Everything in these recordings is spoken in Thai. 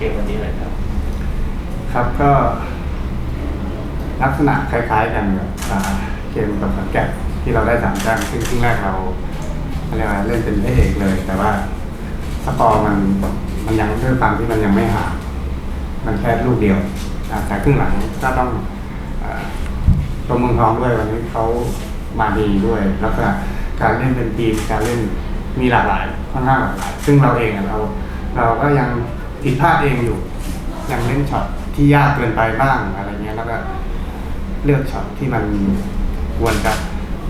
เกมวันนี้เลยครับ ครับก็ลักษณะคล้ายๆกันกับอ่าเกมกับขอนแก่นที่เราได้สามแต้มซึ่งครึ่งแรกเราเรียกว่าเล่นเป็นพระเอกเลย แต่ว่าสกอร์มันมันยังด้วยความที่มันยังไม่ห่างมันแค่ลูกเดียวอ่าแต่ครึ่งหลังก็ต้องอ่าตัวเมืองทองด้วยวันนี้เขามาดีด้วย แล้วก็การเล่นเป็นทีมการเล่นมีหลากหลายค่อนข้างหลากหลาย ซึ่งเราเองอะเรา เราก็ยัง ผิดพลาดเองอยู่ยังเล่นช็อตที่ยากเกินไปบ้างอะไรเงี้ยแล้วก็เลือกช็อตที่มันควรจะ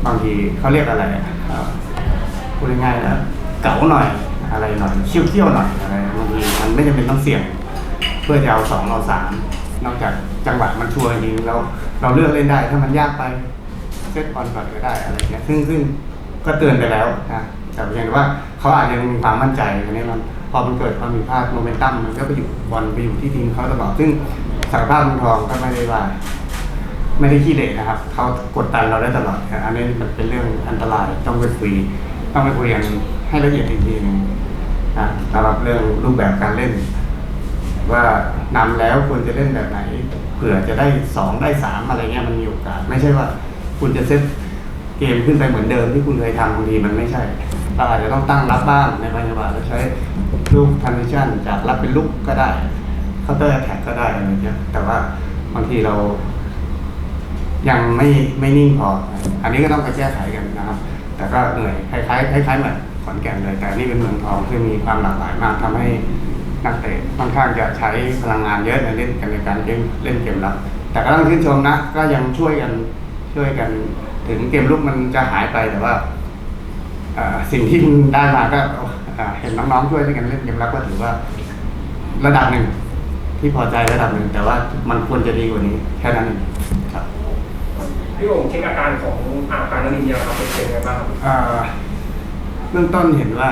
บางทีเขาเรียกอะไรอะเอ่อพูดง่ายๆแล้วเก๋าหน่อยอะไรหน่อยเขี้ยวๆหน่อยอะไรบางทีมันไม่จำเป็นต้องเสี่ยง เพื่อจะเอาสองเอาสามนอกจากจังหวะมันชัวร์จริงเราเราเลือกเล่นได้ถ้ามันยากไปเซตบอลก่อนก็ได้อะไรเงี้ยซึ่งซึ่งก็เตือนไปแล้วนะแต่เพียงแต่ว่าเขาอาจจะมีความมั่นใจอันนี้มัน พอมันเกิดความผิดพลาดโมเมนตัมมันก็ไปอยู่บอลไปอยู่ที่ทีมเขาตลอดซึ่งศักยภาพเมืองทองก็ไม่ได้ว่าไม่ได้ขี้เหร่นะครับเขากดดันเราได้ตลอดอันนี้มันเป็นเรื่องอันตรายต้องไปคุยต้องไปคุยกันให้ละเอียดอีกทีนึงนะสำหรับเรื่องรูปแบบการเล่น ว่านำแล้วควรจะเล่นแบบไหนเผื่อจะได้สองได้สามอะไรเงี้ยมันมีโอกาส ไม่ใช่ว่าคุณจะเซต เกมขึ้นไปเหมือนเดิมที่คุณเคยทำบางทีมันไม่ใช่เราอาจจะต้องตั้งรับบ้างในบางจังหวะแล้วใช้ลูกทัน i ชันจากรับเป็นลุกก็ได้เคาน์เตอร์แท็กก็ได้อะไรเงี้ยแต่ว่าบางทีเรา ยังไม่ไม่นิ่งพอ อันนี้ก็ต้องไปแก้ไขกันนะครับ แต่ก็เหนื่อยคล้ายๆคล้ายๆเหมือนขอนแก่นเลยแต่นี่เป็นเมืองทองที่มีความหลากหลายมากทำให้นักเตะค่อนข้างจะใช้พลังงานเยอะในเล่นกันในการเล่นเล่นเกมรับแต่ก็ต้องชื่นชมนะ ก็ยังช่วยกัน ช่วยกัน ถึงเกมลุกมันจะหายไปแต่ว่าเอ่อสิ่งที่ได้มาก็เอ่อเห็นน้องๆช่วยกันเล่นเกมรับก็ถือว่าระดับหนึ่งที่พอใจระดับหนึ่งแต่ว่ามันควรจะดีกว่านี้แค่นั้นเองครับพี่โอ่งเช็คอาการของอาการนักเรียนครับเป็นยังไงบ้างครับเอ่อเบื้องต้นเห็นว่า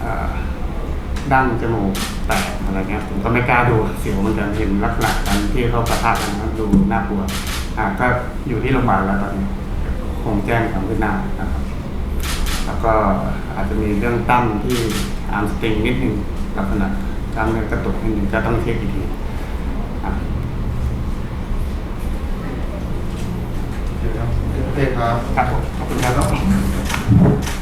เอ่อ ดั้งจมูกแตกอะไรเงี้ยผมก็ไม่กล้าดูเสียวเหมันจะเห็นลักษณะการที่เขาประทะกันนะดูน่ากลัวอ่าก็อยู่ที่โรงพยาบาลแล้วตอนนี้คงแจ้งความคืบหน้านะครับแล้วก็อาจจะมีเรื่องตั้มที่อาร์มสตริงนิดนึงลักษณะกล้ามเนื้อกระตุกนิดนึงก็ต้องเช็คอีกทีอะโอเคครับครับผมขอบคุณครับ